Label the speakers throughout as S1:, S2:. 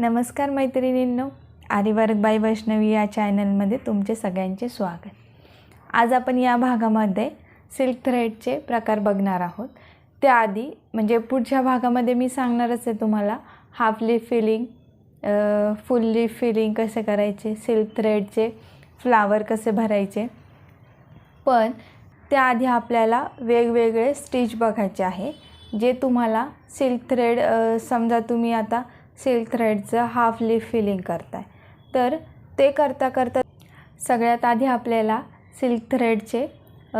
S1: नमस्कार मैत्रिणींनो आरिवर्क बाई वैष्णवी या चॅनलमध्ये तुमचे सगळ्यांचे स्वागत. आज आपण या भागामध्ये सिल्क थ्रेडचे प्रकार बघणार आहोत. त्याआधी म्हणजे पुढच्या भागामध्ये मी सांगणारच आहे तुम्हाला half leaf filling full leaf filling कसे करायचे सिल्क थ्रेडचे फ्लावर कसे भरायचे. पण त्याआधी आपल्याला वेगवेगळे स्टिच बघायचे आहे जे तुम्हाला सिल्क थ्रेड समजा तुम्ही आता सिल्क थ्रेडचं हाफ लीफ फिलिंग करताय. तर ते करता करता सगळ्यात आधी आपल्याला सिल्क थ्रेडचे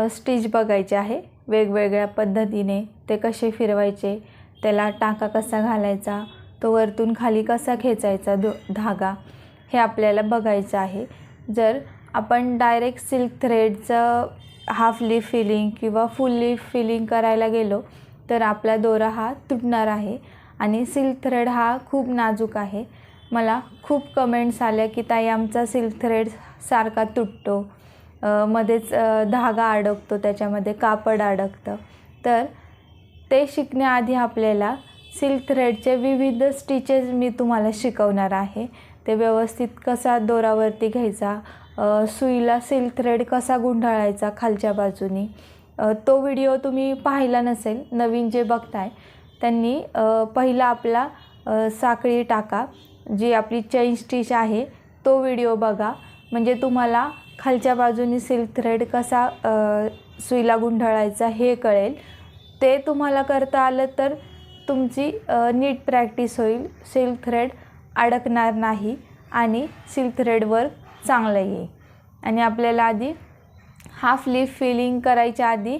S1: स्टिच बघायचे आहे. वेगवेगळ्या पद्धतीने ते कसे फिरवायचे त्याला टाका कसा घालायचा तो वरतून खाली कसा खेचायचा दो धागा हे आपल्याला बघायचं आहे. जर आपण डायरेक्ट सिल्क थ्रेडचं हाफ लीफ फिलिंग किंवा फुल लीफ फिलिंग करायला गेलो तर आपला दोरा हा तुटणार आहे. आणि सिल्क थ्रेड हा खूप नाजूक आहे. मला खूप कमेंट्स आल्या की ताई आमचा सिल्क थ्रेड सारखा तुटतो. मध्येच धागा अडकतो त्याच्यामध्ये कापड अडकतं. तर ते शिकण्याआधी आपल्याला सिल्क थ्रेडचे विविध स्टिचेस मी तुम्हाला शिकवणार आहे. ते व्यवस्थित कसा दोरावरती घ्यायचा सुईला सिल्क थ्रेड कसा गुंडाळायचा खालच्या बाजूनी तो व्हिडिओ तुम्ही पाहिला नसेल नवीन जे बघताय त्यांनी पहिला आपला साखळी टाका. जी आपली चैन स्टिच आहे तो व्हिडिओ बघा. म्हणजे तुम्हाला खालच्या बाजूनी सिल्क थ्रेड कसा सुईला गुंडाळायचा हे कळेल. ते तुम्हाला करता आलं तर तुमची नीट प्रॅक्टिस होईल. सिल्क थ्रेड अडकणार नाही आणि सिल्क थ्रेडवर चांगलं येईल. आणि आपल्याला आधी हाफ लीफ फिलिंग करायच्या आधी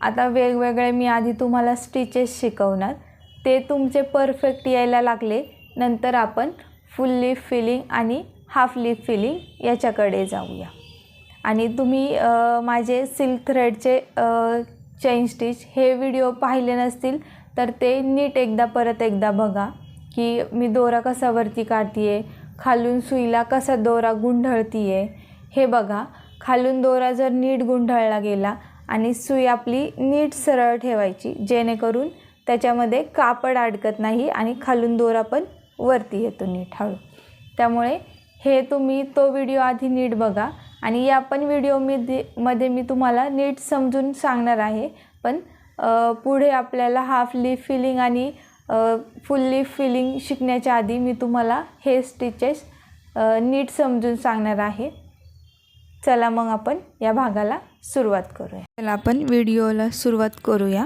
S1: आता वेगवेगळे मी आधी तुम्हाला स्टिचेस शिकवणार. ते तुमचे परफेक्ट यायला लागले. नंतर आपण फुल लीफ फिलिंग आणि हाफ लीफ फिलिंग याच्याकडे जाऊया. आणि तुम्ही माझे सिल्क थ्रेडचे चेन स्टिच हे व्हिडिओ पाहिले नसतील तर ते नीट एकदा परत एकदा बघा की मी दोरा कसा वरती काढते आहे खालून सुईला कसा दोरा गुंढळती आहे हे बघा. खालून दोरा जर नीट गुंढळला गेला आणि सुई आपली नीट सरळ ठेवायची जेणेकरून त्याच्यामध्ये कापड अडकत नाही आणि खालून दोरा पण वरती येतो नीट हळू त्यामुळे हे तुम्ही तो व्हिडिओ आधी नीट बघा आणि या पण व्हिडिओ मी मध्ये मी तुम्हाला नीट समजून सांगणार आहे. पण पुढे आपल्याला हाफ लीफ फिलिंग आणि फुल लीफ फिलिंग शिकण्याच्या आधी मी तुम्हाला हे स्टिचेस नीट समजून सांगणार आहे. चला मग आपण या भागाला सुरुवात करूया. चला आपण व्हिडिओला सुरुवात करूया.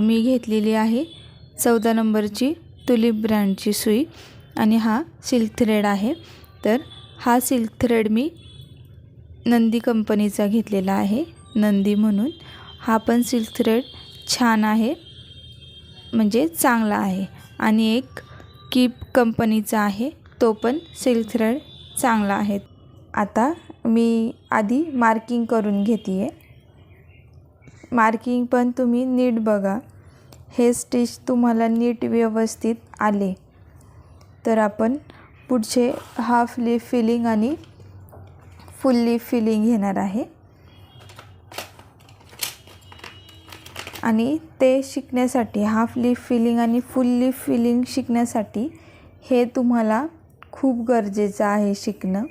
S1: मी घेतलेली आहे चौदा नंबरची तुलिप ब्रँडची सुई आणि हा सिल्क थ्रेड आहे. तर हा सिल्क थ्रेड मी नंदी कंपनीचा घेतलेला आहे नंदी म्हणून. हा पण सिल्क थ्रेड छान आहे म्हणजे चांगला आहे. आणि एक कीप कंपनीचा आहे तो पण सिल्क थ्रेड चांगला आहे. आता मी आधी मार्किंग करून घेते आहे मार्किंग पण तुम्ही नीट बघा. हे स्टिच तुम्हाला नीट व्यवस्थित आले. तर आपण पुढचे हाफ लीफ फिलिंग आणि फुल लीफ फिलिंग घेणार आहे. आणि ते शिकण्यासाठी हाफ लीफ फिलिंग आणि फुल लीफ फिलिंग शिकण्यासाठी हे तुम्हाला खूप गरजेचं आहे शिकणं.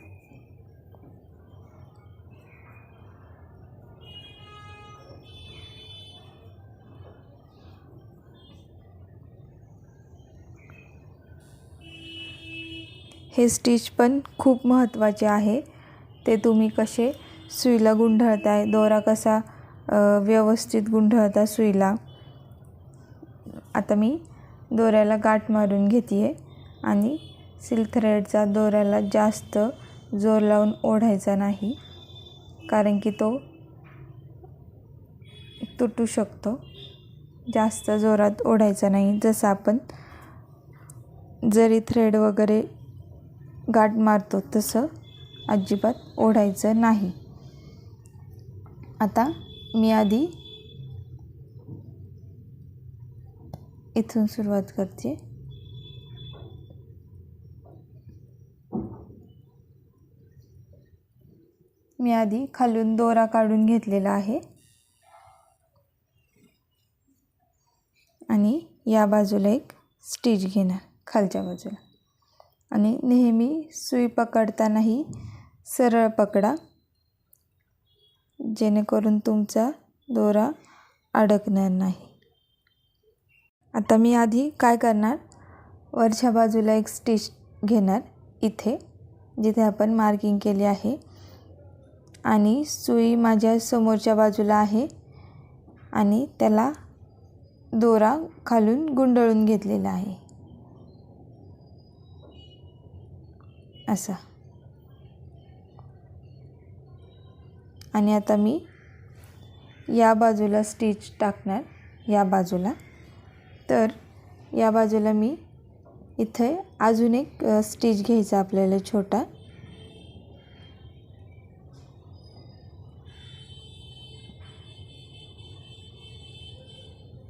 S1: हे स्टिच पण खूप महत्त्वाचे आहे. ते तुम्ही कसे सुईला गुंढळताय दोरा कसा व्यवस्थित गुंढळता सुईला. आता मी दोऱ्याला गाठ मारून घेते आहे आणि सिल्क थ्रेडचा दोऱ्याला जास्त जोर लावून ओढायचा नाही कारण की तो तुटू शकतो. जास्त जोरात ओढायचा नाही. जसं आपण जरी थ्रेड वगैरे गाठ मारतो तसं अजिबात ओढायचं नाही. आता मी आधी इथून सुरुवात करते. मी आधी खालून दोरा काढून घेतलेला आहे. आणि या बाजूला एक स्टिच घेणार खालच्या बाजूला. आणि नेहमी सुई पकडतानाही सरळ पकडा. जेणेकरून तुमचा दोरा अडकणार नाही. आता मी आधी काय करणार? वरच्या बाजूला एक स्टिच घेणार इथे जिथे आपण मार्किंग केली आहे. आणि सुई माझ्या समोरच्या बाजूला आहे आणि त्याला दोरा खालून गुंडळून घेतलेला आहे. असा. आणि आता मी या बाजूला स्टिच टाकणार या बाजूला. तर या बाजूला मी इथे अजून एक स्टिच घ्यायचा आपल्याला छोटा.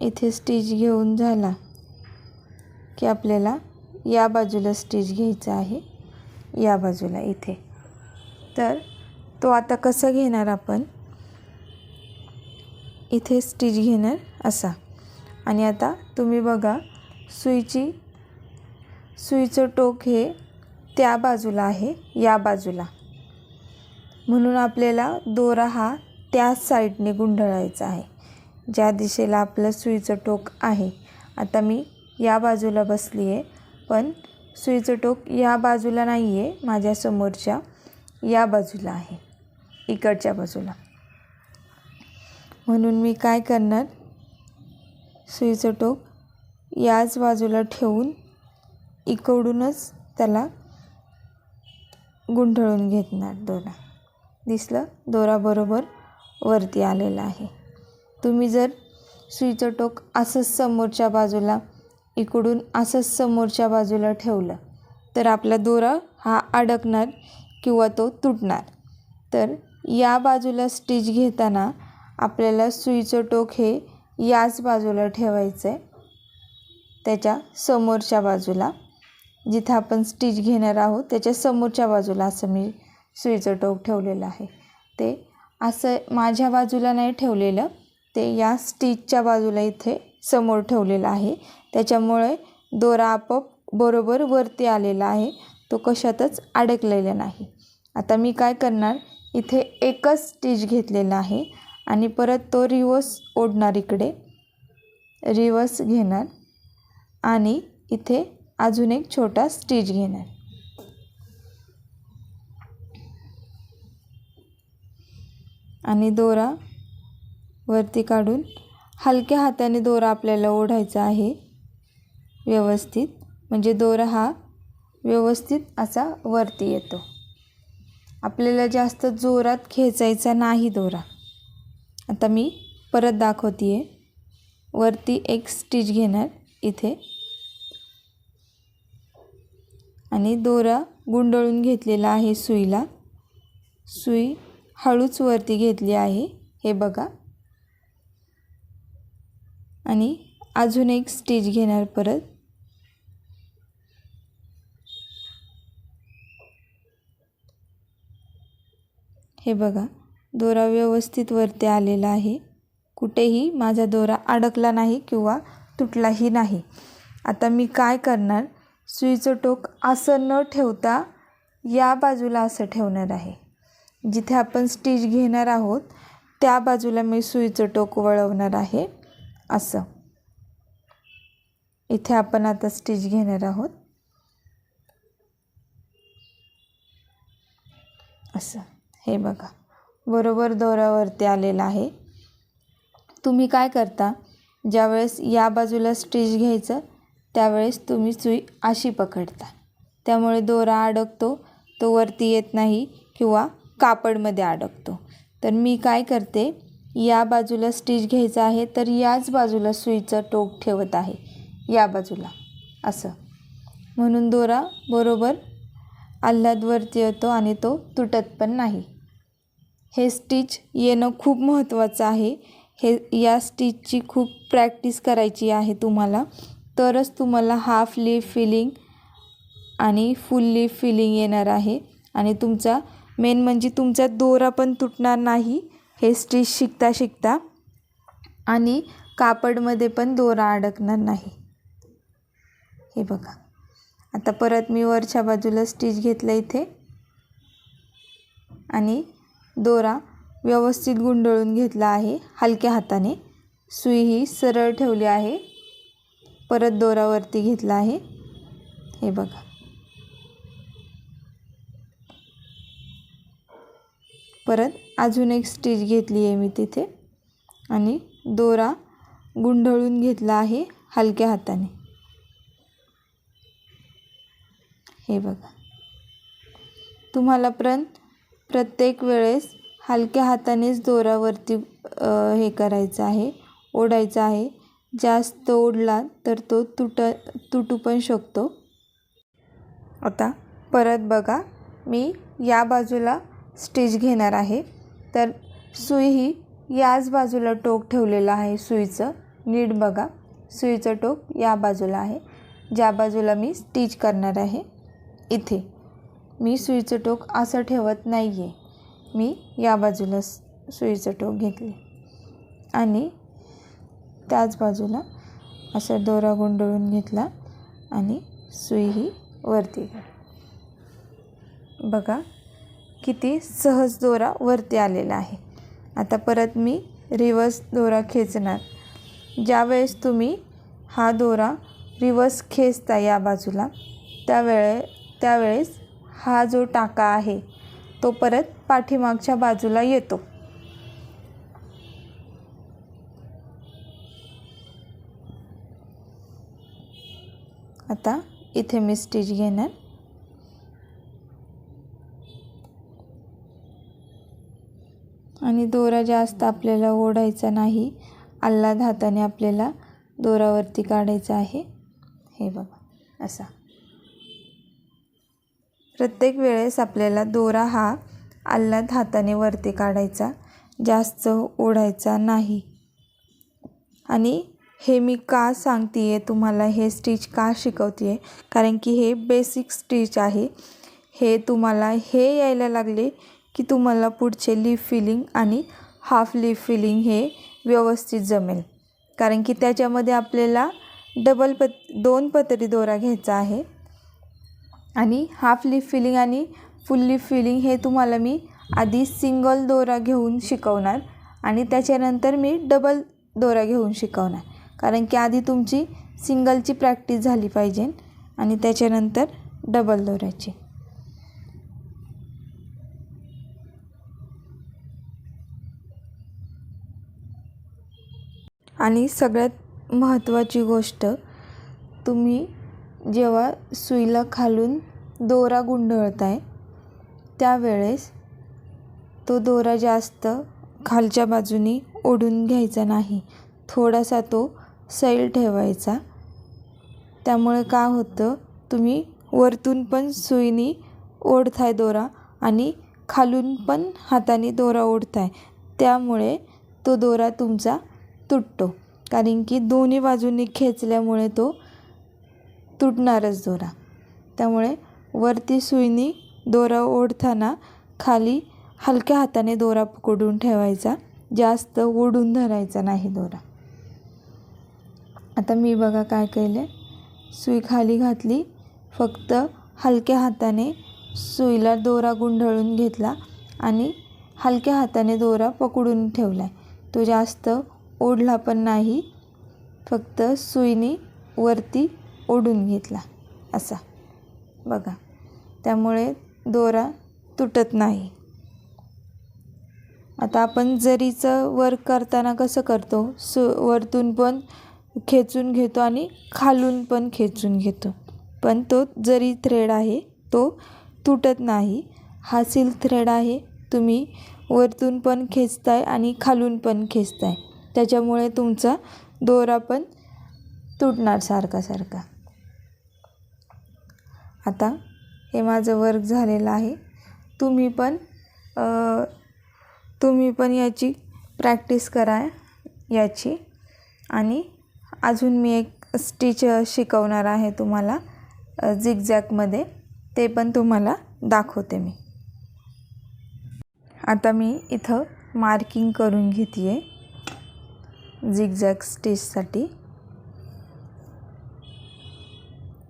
S1: इथे स्टिच घेऊन झाला की आपल्याला या बाजूला स्टिच घ्यायचा आहे. या बाजूला इथे. तर तो आता कसं घेणार आपण? इथे स्टिच घेणार असा. आणि आता तुम्ही बघा सुईची सुईचं टोक हे त्या बाजूला आहे या बाजूला. म्हणून आपल्याला दोरा हा त्याच साईडने गुंडळायचा आहे. ज्या दिशेला आपलं सुईचं टोक आहे. आता मी या बाजूला बसली आहे पण सुईचं टोक या बाजूला नाही आहे माझ्यासमोरच्या या बाजूला आहे इकडच्या बाजूला. म्हणून मी काय करणार? सुईचं टोक याच बाजूला ठेवून इकडूनच त्याला गुंठळून घेतणार दोरा. दिसलं? दोरा बरोबर वरती आलेला आहे. तुम्ही जर सुईचं टोक असंच समोरच्या बाजूला इकडून असंच समोरच्या बाजूला ठेवलं तर आपला दोरा हा अडकणार किंवा तो तुटणार. तर या बाजूला स्टिच घेताना आपल्याला सुईचं टोक हे याच बाजूला ठेवायचं आहे त्याच्या समोरच्या बाजूला. जिथं आपण स्टिच घेणार आहोत त्याच्या समोरच्या बाजूला असं मी सुईचं टोक ठेवलेलं आहे. ते असं माझ्या बाजूला नाही ठेवलेलं ते या स्टिचच्या बाजूला इथे समोर ठेवलेला आहे. त्याच्यामुळे दोरा आपोआप बरोबर वरती आलेला आहे. तो कशातच अडकलेला नाही. आता मी काय करणार? इथे एकच स्टिच घेतलेला आहे आणि परत तो रिवर्स ओढणार इकडे. रिवर्स घेणार आणि इथे अजून एक छोटा स्टिच घेणार. आणि दोरा वरती काढून हलक्या हाताने दोरा आपल्याला ओढायचा आहे. व्यवस्थित. म्हणजे दोरा हा व्यवस्थित असा वरती येतो. आपल्याला जास्त जोरात खेचायचा नाही दोरा. आता मी परत दाखवते आहे वरती एक स्टिच घेणार इथे. आणि दोरा गुंडळून घेतलेला आहे सुईला. सुई हळूच वरती घेतली आहे. हे बघा. आणि अजून एक स्टिच घेणार परत. हे बघा दोरा व्यवस्थित वरती आलेला आहे. कुठेही माझा दोरा अडकला नाही किंवा तुटलाही नाही. आता मी काय करणार? सुईचं टोक असं न ठेवता या बाजूला असं ठेवणार आहे. जिथे आपण स्टिच घेणार आहोत त्या बाजूला मी सुईचं टोक वळवणार आहे. असं. इथे आपण आता स्टिच घेणार आहोत. असं. हे बघा. बरोबर दोऱ्यावरती आलेलं आहे. तुम्ही काय करता? ज्यावेळेस या बाजूला स्टिच घ्यायचं त्यावेळेस तुम्ही सुई अशी पकडता. त्यामुळे दोरा अडकतो तो वरती येत नाही किंवा कापडमध्ये अडकतो. तर मी काय करते? या बाजूला स्टिच घ्यायचं आहे तर याच बाजूला सुईचं टोक ठेवत आहे. या बाजूला. असं. म्हणून दोरा बरोबर आल्हादवरती येतो आणि तो तुटत पण नाही. हे स्टिच येणं खूप महत्त्वाचं आहे. हे या स्टिचची खूप प्रॅक्टिस करायची आहे तुम्हाला. तरच तुम्हाला हाफ लीफ फिलिंग आणि फुल लीफ फिलिंग येणार आहे. आणि तुमचा मेन म्हणजे तुमचा दोरा पण तुटणार नाही. हे स्टिच शिकता शिकता आणि कापडमध्ये पण दोरा अडकणार नाही. हे बघा. आता परत मी वरच्या बाजूला स्टिच घेतलं इथे. आणि दोरा व्यवस्थित गुंडळून घेतला आहे हलक्या हाताने. सुई ही सरळ ठेवली आहे. परत दोरावरती घेतला आहे. हे बघा. परत अजून एक स्टिच घेतली आहे मी तिथे. आणि दोरा गुंढळून घेतला आहे हलक्या हाताने. हे बघा. तुम्हाला पण प्रत्येक वेळेस हलक्या हातानेच दोरावरती हे करायचं आहे ओढायचं आहे. जास्त ओढला तर तो तुट तुटू पण शकतो. आता परत बघा मी या बाजूला स्टिच घेणार आहे. तर सुई ही याच बाजूला टोक ठेवलेलं आहे. सुईचं नीट बघा. सुईचं टोक या बाजूला आहे. ज्या बाजूला मी स्टिच करणार आहे इथे. मी सुईचं टोक असं ठेवत नाही आहे मी या बाजूला सुईचं टोक घेतले. आणि त्याच बाजूला असा दोरा गुंडळून घेतला आणि सुई ही वरती बघा. किती सहज दोरा वरती आलेला आहे. आता परत मी रिवर्स दोरा खेचणार. ज्यावेळेस तुम्ही हा दोरा रिवर्स खेचता या बाजूला त्यावेळे त्यावेळेस हा जो टाका आहे तो परत पाठीमागच्या बाजूला येतो. आता इथे मी स्टिच घेणार. आणि दोरा जास्त आपल्याला ओढायचा नाही. आल्हाद हाताने आपल्याला दोरावरती काढायचा आहे. हे बघा असा. प्रत्येक वेळेस आपल्याला दोरा हा आल्हाद हाताने वरती काढायचा जास्त ओढायचा नाही. आणि हे मी का सांगते आहे तुम्हाला हे स्टिच का शिकवते आहे कारण की हे बेसिक स्टिच आहे. हे तुम्हाला हे यायला लागले की तुम्हाला पुढचे लीफ फिलिंग आणि हाफ लीफ फिलिंग हे व्यवस्थित जमेल. कारण की त्याच्यामध्ये आपल्याला डबल पत दोन पतरी दोरा घ्यायचा आहे. आणि हाफ लीफ फिलिंग आणि फुल लीफ फिलिंग हे तुम्हाला मी आधी सिंगल दोरा घेऊन शिकवणार आणि त्याच्यानंतर मी डबल दोरा घेऊन शिकवणार. कारण की आधी तुमची सिंगलची प्रॅक्टिस झाली पाहिजे आणि त्याच्यानंतर डबल दोऱ्याची. आणि सगळ्यात महत्त्वाची गोष्ट तुम्ही जेव्हा सुईला खालून दोरा गुंडळताय त्यावेळेस तो दोरा जास्त खालच्या बाजूनी ओढून घ्यायचा नाही. थोडासा तो सैल ठेवायचा. त्यामुळे काय होतं तुम्ही वरतून पण सुईनी ओढताय दोरा आणि खालून पण हाताने दोरा ओढताय. त्यामुळे तो दोरा तुमचा तुटतो. कारण की दोन्ही बाजूंनी खेचल्यामुळे तो तुटणारच दोरा. त्यामुळे वरती सुईनी दोरा ओढताना खाली हलक्या हाताने दोरा पकडून ठेवायचा. जास्त ओढून धरायचा नाही दोरा. आता मी बघा काय केलं सुई खाली घातली. फक्त हलक्या हाताने सुईला दोरा गुंढळून घेतला आणि हलक्या हाताने दोरा पकडून ठेवला आहे तो जास्त ओढला पण नाही. फक्त सुईने वरती ओढून घेतला असा. बघा त्यामुळे दोरा तुटत नाही. आता आपण जरीचं वर्क करताना कसं करतो? सु वरतून पण खेचून घेतो आणि खालून पण खेचून घेतो. पण तो जरी थ्रेड आहे तो तुटत नाही. हा सिल्क थ्रेड आहे तुम्ही वरतून पण खेचताय आणि खालून पण खेचताय. त्याच्यामुळे तुमचा दोरा पण तुटणार सारखा सारखा. आता हे माझं वर्क झालेलं आहे. तुम्ही पण तुम्ही पण याची प्रॅक्टिस करा याची. आणि अजून मी एक स्टिच शिकवणार आहे तुम्हाला झिगझॅगमध्ये ते पण तुम्हाला दाखवते मी. आता मी इथं मार्किंग करून घेते आहे झिगझॅग स्टिचसाठी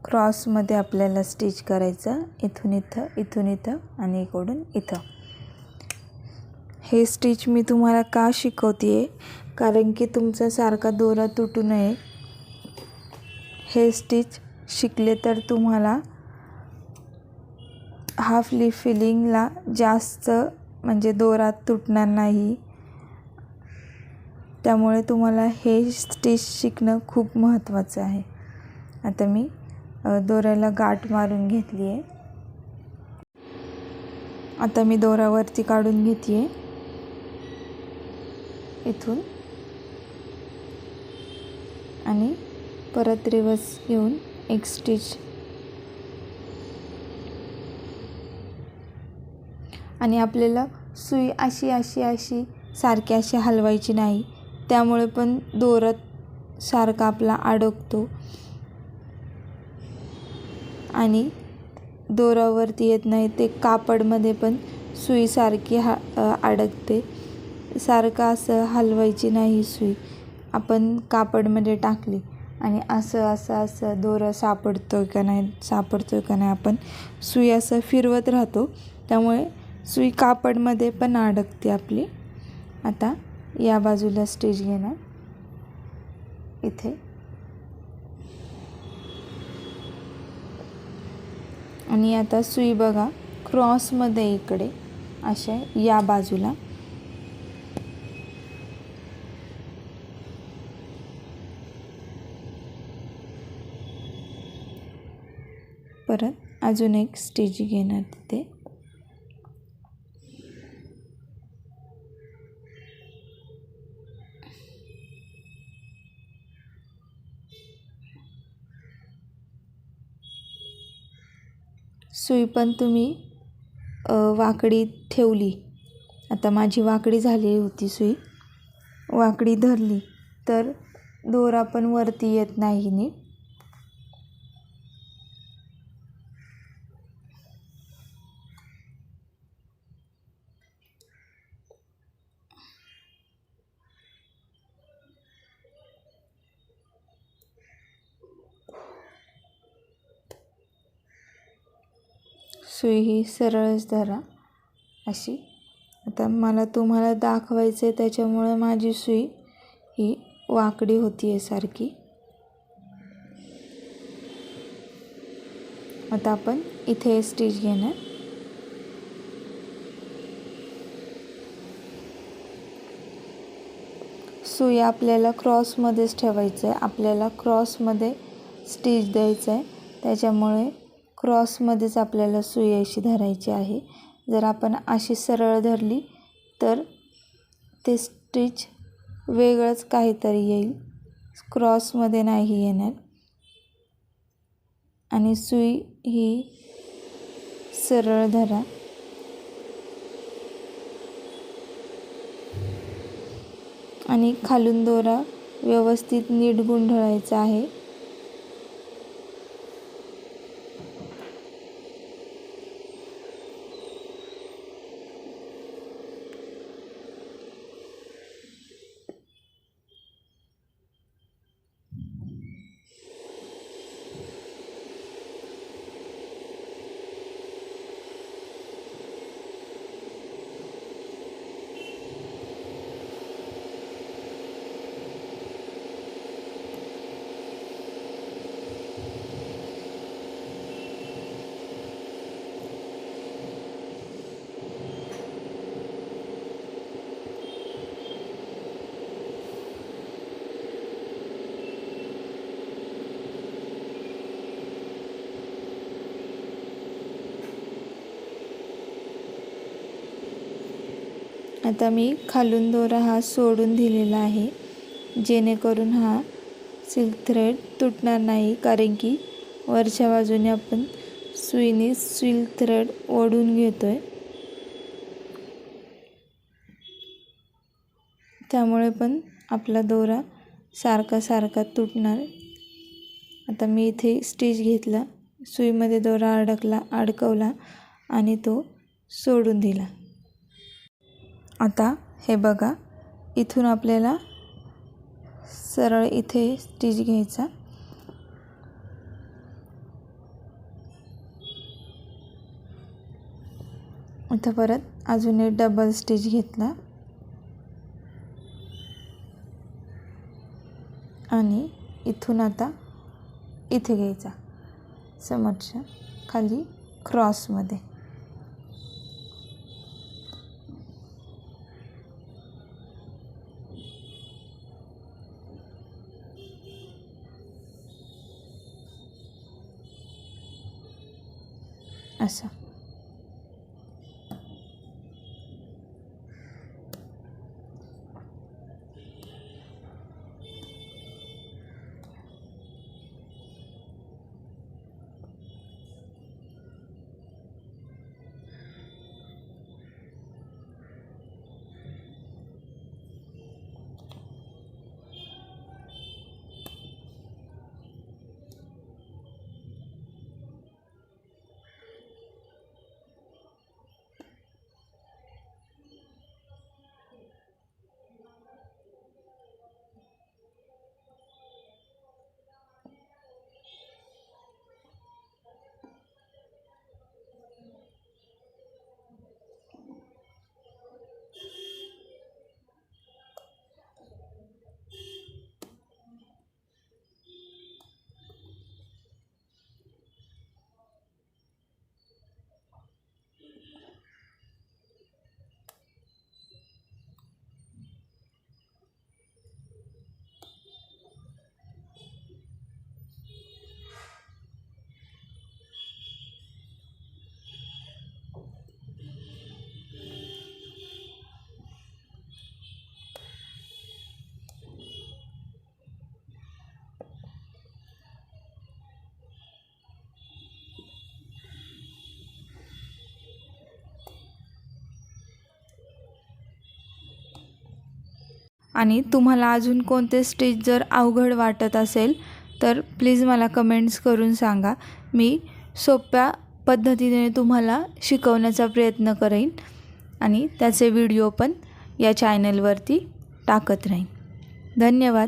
S1: क्रॉसमध्ये आपल्याला स्टिच करायचं इथून इथं इथून इथं आणि इकडून इथं. हे स्टिच मी तुम्हाला का शिकवते आहे कारण की तुमचा सारखा दोरा तुटू नये. हे स्टिच शिकले तर तुम्हाला हाफ लिफ फिलिंगला जास्त म्हणजे दोरा तुटणार नाही. त्यामुळे तुम्हाला हे स्टिच शिकणं खूप महत्त्वाचं आहे. आता मी दोऱ्याला गाठ मारून घेतली आहे आता मी दोऱ्यावरती काढून घेते आहे इथून. आणि परत रिवर्स घेऊन एक स्टिच. आणि आपल्याला सुई अशी अशी अशी सारखी अशी हलवायची नाही. त्यामुळे पण दोरत सारखा आपला अडकतो. आणि दोरावरती येत नाही ते कापडमध्ये पण सुईसारखी हा अडकते. सारखं असं हलवायची नाही सुई. आपण कापडमध्ये टाकली आणि असं असं असं दोरं सापडतो का नाही सापडतो का नाही आपण सुई असं फिरवत राहतो. त्यामुळे सुई कापडमध्ये पण अडकते आपली. आता या बाजूला स्टिच घेणार. इथे. आणि आता सुई बघा क्रॉसमध्ये इकडे अशा या बाजूला. परत अजून एक स्टिच घेणार तिथे. सुई पण तुम्ही वाकडी ठेवली. आता माझी वाकडी झाली होती सुई. वाकडी धरली तर दोरा पण वरती येत नाही नीट सुई ही सरळच धरा. अशी. आता मला तुम्हाला दाखवायचं आहे त्याच्यामुळं माझी सुई ही वाकडी होती आहे सारखी. आता आपण इथे स्टिच घेणार. सुई आपल्याला क्रॉसमध्येच ठेवायचं आहे आपल्याला क्रॉसमध्ये स्टिच द्यायचं आहे त्याच्यामुळे क्रॉसमध्येच आपल्याला सुई अशी धरायची आहे. जर आपण अशी सरळ धरली तर ते स्टिच वेगळंच काहीतरी येईल. क्रॉसमध्ये नाही येणार. आणि सुई ही सरळ धरा. आणि खालून दोरा व्यवस्थित नीट गुंढळायचा आहे. आता मी खालून दोरा हा सोडून दिलेला आहे. जेणेकरून हा सिल्क थ्रेड तुटणार नाही कारण की वरच्या बाजूने आपण सुईने सिल्क थ्रेड ओढून घेतो आहे त्यामुळे पण आपला दोरा सारखा सारखा तुटणार. आता मी इथे स्टिच घेतला सुईमध्ये दोरा अडकला अडकवला आणि तो सोडून दिला. आता हे बघा इथून आपल्याला सरळ इथे स्टिच घ्यायचा. इथं परत अजून एक डबल स्टिच घेतला. आणि इथून आता इथे घ्यायचा समोरच्या खाली क्रॉसमध्ये असं. आणि तुम्हाला अजून कोणते स्टिच जर अवघड वाटत असेल तर प्लीज मला कमेंट्स करून सांगा. मी सोप्या पद्धतीने तुम्हाला शिकवण्याचा प्रयत्न करेन आणि त्याचे व्हिडिओ पण या चॅनलवरती टाकत राहीन. धन्यवाद.